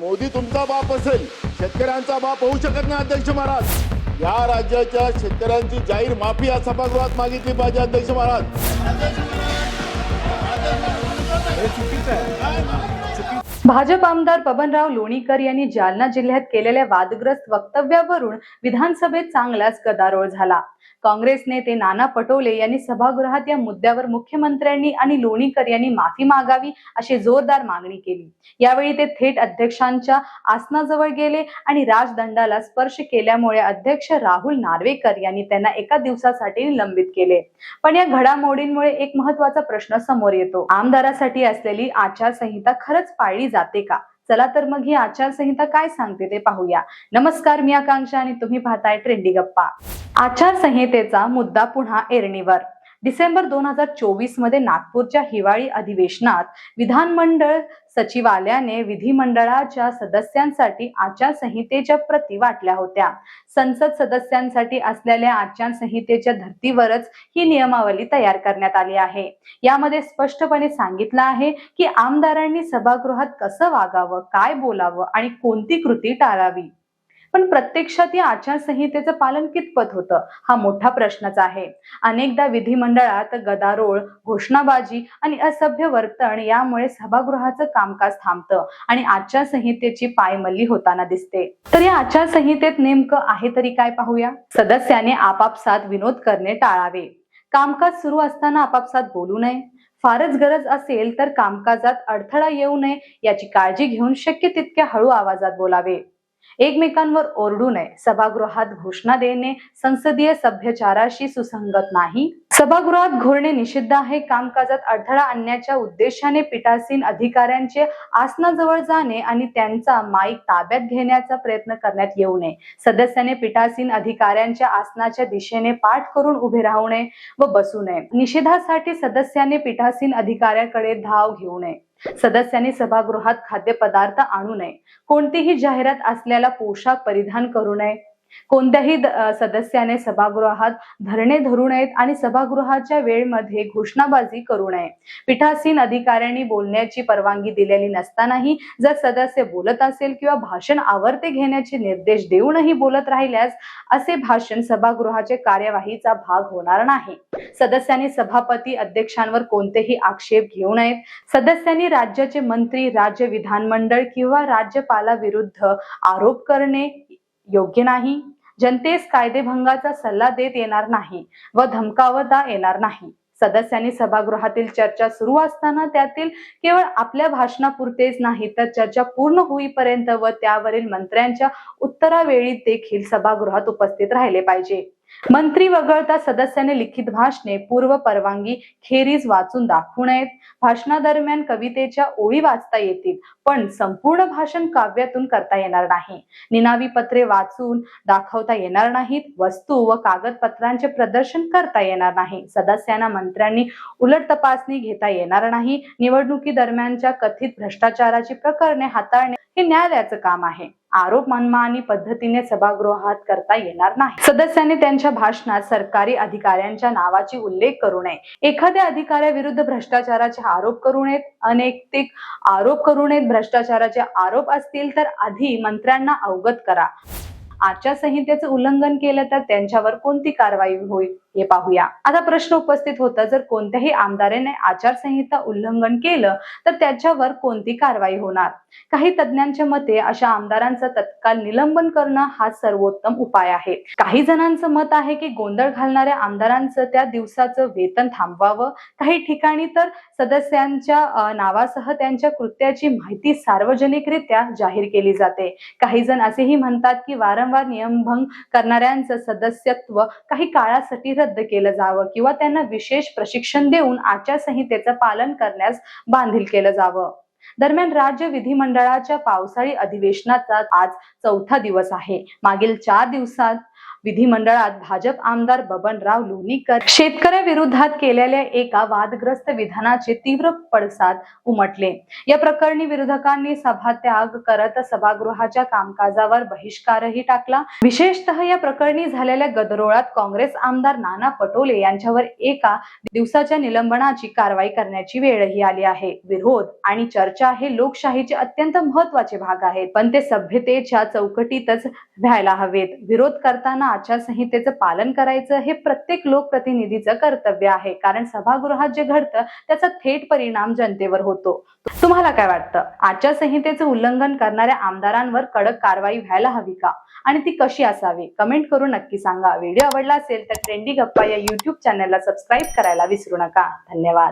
मोदी तुमचा बाप असेल शेतकऱ्यांचा बाप होऊ शकत नाही अध्यक्ष महाराज. या राज्याच्या शेतकऱ्यांची जाहीर माफी या सभागृहात मागितली पाहिजे अध्यक्ष महाराज. भाजप आमदार बबनराव लोणीकर यांनी जालना जिल्ह्यात केलेल्या वादग्रस्त वक्तव्यावरून विधानसभेत चांगलाच गदारोळ झाला. काँग्रेस नेते नाना पटोले यांनी सभागृहात या मुद्द्यावर मुख्यमंत्र्यांनी आणि लोणीकर यांनी माफी मागावी अशी जोरदार मागणी केली. यावेळी ते थेट अध्यक्षांच्या आसनाजवळ गेले आणि राजदंडाला स्पर्श केल्यामुळे अध्यक्ष राहुल नार्वेकर यांनी त्यांना एका दिवसासाठी निलंबित केले. पण या घडामोडींमुळे एक महत्त्वाचा प्रश्न समोर येतो. आमदारासाठी असलेली आचारसंहिता खरंच पाळली जाते. का? चला तर मग ही आचारसंहिता काय सांगते ते पाहूया. नमस्कार मी आकांक्षा आणि तुम्ही पाहताय ट्रेंडी गप्पा. आचारसंहितेचा मुद्दा पुन्हा एरणीवर. डिसेंबर दोन हजार चोवीसमध्ये नागपूरच्या हिवाळी अधिवेशनात विधानमंडळ सचिवालयाने विधिमंडळाच्या सदस्यांसाठी आचारसंहितेच्या प्रती वाटल्या होत्या. संसद सदस्यांसाठी असलेल्या आचारसंहितेच्या धर्तीवरच ही नियमावली तयार करण्यात आली आहे. यामध्ये स्पष्टपणे सांगितलं आहे की आमदारांनी सभागृहात कसं वागावं काय बोलावं आणि कोणती कृती टाळावी? पण प्रत्यक्षात या आचारसंहितेचं पालन कितपत होतं? हा मोठा प्रश्नच आहे. अनेकदा विधिमंडळात गदारोळ घोषणाबाजी आणि असभ्य वर्तन यामुळे सभागृहाचं कामकाज थांबतं आणि आचारसंहितेची पायमल्ली होताना दिसते. तर या आचारसंहितेत नेमकं आहे तरी काय पाहूया? सदस्याने आपापसात विनोद करणे टाळावे. कामकाज सुरू असताना आपापसात बोलू नये. फारच गरज असेल तर कामकाजात अडथळा येऊ नये याची काळजी घेऊन शक्य तितक्या हळू आवाजात बोलावे. एकमेकांवर ओरडू नये. सभागृहात घोषणा देणे संसदीय सभ्यचाराशी सुसंगत नाही. सभागृहात घोरणे निषिद्ध आहे. कामकाजात अडथळा आणण्याच्या उद्देशाने पीठासीन अधिकाऱ्यांचे आसनाजवळ जाणे आणि त्यांचा माईक ताब्यात घेण्याचा प्रयत्न करण्यात येऊ नये. सदस्याने पीठासीन अधिकाऱ्यांच्या आसनाच्या दिशेने पाठ करून उभे राहू नये व बसू नये. निषेधासाठी सदस्याने पीठासीन अधिकाऱ्याकडे धाव घेऊ नये. सदस्यांनी सभागृहात खाद्यपदार्थ आणू नये. कोणतीही जाहिरात असलेला पोशाख परिधान करू नये. कोणत्याही सदस्याने सभागृहात धरणे धरू नयेत आणि सभागृहाच्या वेळेमध्ये घोषणाबाजी करू नये. पीठासीन अधिकाऱ्यांनी बोलण्याची परवानगी दिलेली नसतानाही जर सदस्य बोलत असेल किंवा भाषण आवर्ते घेण्याचे निर्देश देऊनही बोलत राहिल्यास असे भाषण सभागृहाचे कार्यवाहीचा भाग होणार नाही. सदस्यांनी सभापती अध्यक्षांवर कोणतेही आक्षेप घेऊ नयेत. सदस्यांनी राज्याचे मंत्री राज्य विधानमंडळ किंवा राज्यपालाविरुद्ध आरोप करणे योग्य नाही. जनतेस कायदेभंगाचा सल्ला देत येणार नाही व धमकावता येणार नाही. सदस्यांनी सभागृहातील चर्चा सुरू असताना त्यातील केवळ आपल्या भाषणापुरतेच नाही तर चर्चा पूर्ण होईपर्यंत व त्यावरील मंत्र्यांच्या उत्तरावेळी देखील सभागृहात उपस्थित राहिले पाहिजे. मंत्री वगळता सदस्याने लिखित भाषणे पूर्व परवानगी खेरीज वाचून दाखवू नयेत. भाषणादरम्यान कवितेच्या ओळी वाचता येतील पण संपूर्ण भाषण काव्यातून करता येणार नाही. निनावी पत्रे वाचून दाखवता येणार नाहीत वस्तू व कागदपत्रांचे प्रदर्शन करता येणार नाही. सदस्यांना मंत्र्यांनी उलट तपासणी घेता येणार नाही. निवडणुकी दरम्यानच्या कथित भ्रष्टाचाराची प्रकरणे हाताळणे हे न्यायालयाचं काम आहे. आरोप मनमानी पद्धतीने सभागृहात करता येणार नाही. सदस्यांनी त्यांच्या भाषणात सरकारी अधिकाऱ्यांच्या नावाची उल्लेख करू नये. एखाद्या अधिकाऱ्याविरुद्ध भ्रष्टाचाराचे आरोप करू नयेत. अनैतिक आरोप करू नयेत. भ्रष्टाचाराचे आरोप असतील तर आधी मंत्र्यांना अवगत करा. आचारसंहितेचं उल्लंघन केलं तर त्यांच्यावर कोणती कारवाई होईल? हे पाहूया. आता प्रश्न उपस्थित होता जर कोणत्याही आमदाराने आचारसंहिता उल्लंघन केलं तर त्याच्यावर कोणती कारवाई होणार? काही तज्ज्ञांच्या मते अशा आमदारांचं तत्काल निलंबन करणं हा सर्वोत्तम उपाय आहे. काही जणांचं मत आहे की गोंधळ घालणाऱ्या आमदारांचं त्या दिवसाचं वेतन थांबवावं. काही ठिकाणी तर सदस्यांच्या नावासह त्यांच्या कृत्याची माहिती सार्वजनिकरित्या जाहीर केली जाते. काही जण असेही म्हणतात की वारंवार नियमभंग करणाऱ्यांचं सदस्यत्व काही काळासाठी रद्द केलं जावं किंवा त्यांना विशेष प्रशिक्षण देऊन आचारसंहितेचं पालन करण्यास बांधील केलं जावं. दरम्यान राज्य विधिमंडळाच्या पावसाळी अधिवेशनाचा आज चौथा दिवस आहे. मागील चार दिवसात विधिमंडळात भाजप आमदार बबनराव लोणीकर शेतकऱ्याविरोधात केलेल्या एका वादग्रस्त विधानाचे तीव्र पडसाद उमटले. या प्रकरणी विरोधकांनी सभात्याग करत सभागृहाच्या कामकाजावर बहिष्कारही टाकला. विशेषतः या प्रकरणी झालेल्या गदरोळात काँग्रेस आमदार नाना पटोले यांच्यावर एका दिवसाच्या निलंबनाची कारवाई करण्याची वेळही आली आहे. विरोध आणि चर्चा हे लोकशाहीचे अत्यंत महत्त्वाचे भाग आहेत. पण ते सभ्यतेच्या चौकटीतच व्हायला हवेत. विरोध करताना आचारसंहितेचं पालन करायचं हे प्रत्येक लोकप्रतिनिधीचं कर्तव्य आहे. कारण सभागृहात जे घडतं त्याचा थेट परिणाम जनतेवर होतो. तुम्हाला काय वाटतं? आचारसंहितेचं उल्लंघन करणाऱ्या आमदारांवर कडक कारवाई व्हायला हवी का? आणि ती कशी असावी? कमेंट करून नक्की सांगा. व्हिडिओ आवडला असेल तर ट्रेंडी गप्पा या युट्यूब चॅनलला सबस्क्राईब करायला विसरू नका. धन्यवाद.